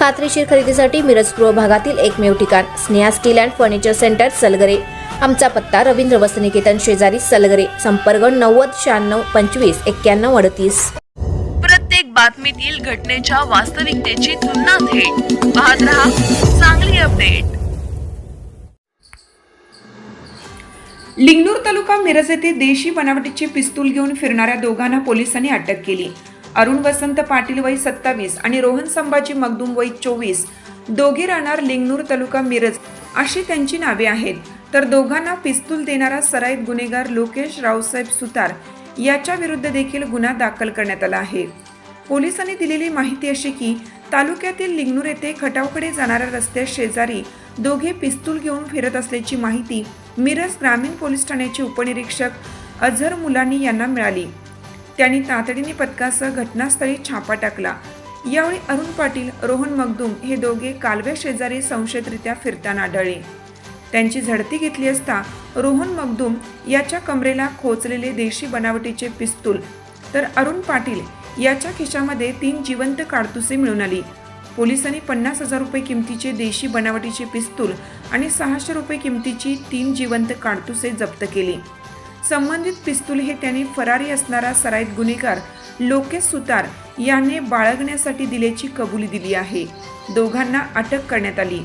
खात्रीशीर खरेदीसाठी मिरज पूर्व भागातील एकमेव ठिकाण Sneha steel and furniture centre Salgare. आमचा पत्ता रवींद्र वसनिकेतन शेजारी सलगरे संपर्क नव्वद शहाण्णव पंचवीस एक्क्याण्णव अडतीस. प्रत्येक बातमीतील घटनेच्या वास्तविकतेची तुलना थेट. पाहत रहा चांगली अपडेट. लिंगनूर तालुका मिरज येथे देशी बनावटीचे पिस्तूल घेऊन फिरणाऱ्या दोघांना पोलिसांनी अटक केली. अरुण वसंत पाटील वय सत्तावीस आणि रोहन संभाजी मगदूम वय चोवीस. दोघे राहणार लिंगनूर तालुका मिरज अशी त्यांची नावे आहेत. तर दोघांना पिस्तूल देणारा सराईत गुन्हेगार लोकेश रावसाहेब सुतार याच्या विरुद्ध देखील गुन्हा दाखल करण्यात आला आहे. पोलिसांनी दिलेली माहिती अशी की तालुक्यातील लिंगनूर येथे खटावकडे जाणाऱ्या रस्त्या शेजारी दोघे पिस्तूल घेऊन फिरत असल्याची माहिती मिरज ग्रामीण पोलीस ठाण्याचे उपनिरीक्षक अझर मुलानी यांना मिळाली. त्यांनी तातडीने पथकासह घटनास्थळी छापा टाकला. यावेळी अरुण पाटील रोहन मगदूम हे दोघे कालव्या शेजारी संशयितरित्या फिरताना आढळले. त्यांची झडती घेतली असता रोहन मगदूम याच्या कमरेला खोचलेले देशी बनावटीचे पिस्तूल तर अरुण पाटील याच्या खिशामध्ये तीन जिवंत काडतुसे मिळून आली. पोलिसांनी पन्नास हजार रुपये किमतीचे देशी बनावटीचे पिस्तूल आणि सहाशे रुपये किमतीची तीन जिवंत काडतुसे जप्त केली. संबंधित पिस्तूल हे त्यांनी फरारी असणारा सराईत गुन्हेगार लोकेश सुतार याने बाळगण्यासाठी दिल्याची कबुली दिली आहे. दोघांना अटक करण्यात आली.